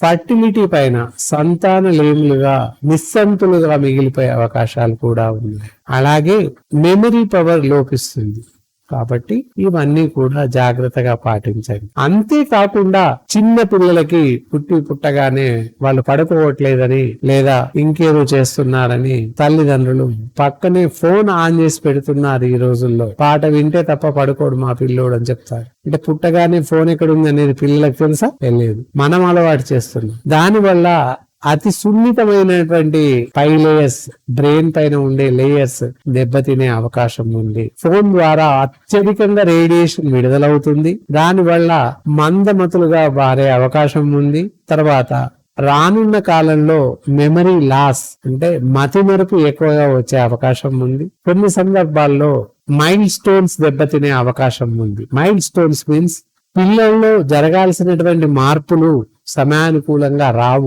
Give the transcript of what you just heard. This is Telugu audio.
ఫర్టిలిటీ పైన సంతానలేములుగా నిస్సంతులుగా మిగిలిపోయే అవకాశాలు కూడా ఉన్నాయి. అలాగే మెమరీ పవర్ లోపిస్తుంది. కాబట్టి ఇవన్నీ కూడా జాగ్రత్తగా పాటించండి. అంతేకాకుండా చిన్న పిల్లలకి పుట్టి పుట్టగానే వాళ్ళు పడుకోవట్లేదని లేదా ఇంకేదో చేస్తున్నారని తల్లిదండ్రులు పక్కనే ఫోన్ ఆన్ చేసి పెడుతున్నారు ఈ రోజుల్లో. పాట వింటే తప్ప పడుకోడు మా పిల్లోడు అని చెప్తారు. అంటే పుట్టగానే ఫోన్ ఎక్కడ ఉంది అనేది పిల్లలకు తెలుసా? తెలియదు. మనం అలవాటు చేస్తున్నాం. దానివల్ల అతి సున్నితమైనటువంటి పై లేయర్స్ బ్రెయిన్ పైన ఉండే లేయర్స్ దెబ్బతినే అవకాశం ఉంది. ఫోన్ ద్వారా అత్యధికంగా రేడియేషన్ విడుదలవుతుంది. దానివల్ల మందమతులుగా మారే అవకాశం ఉంది. తర్వాత రానున్న కాలంలో మెమరీ లాస్ అంటే మతి మరపు ఎక్కువగా వచ్చే అవకాశం ఉంది. కొన్ని సందర్భాల్లో మైల్ స్టోన్స్ దెబ్బతినే అవకాశం ఉంది. మైల్ స్టోన్స్ మీన్స్ పిల్లల్లో జరగాల్సినటువంటి మార్పులు సమయానుకూలంగా రావు.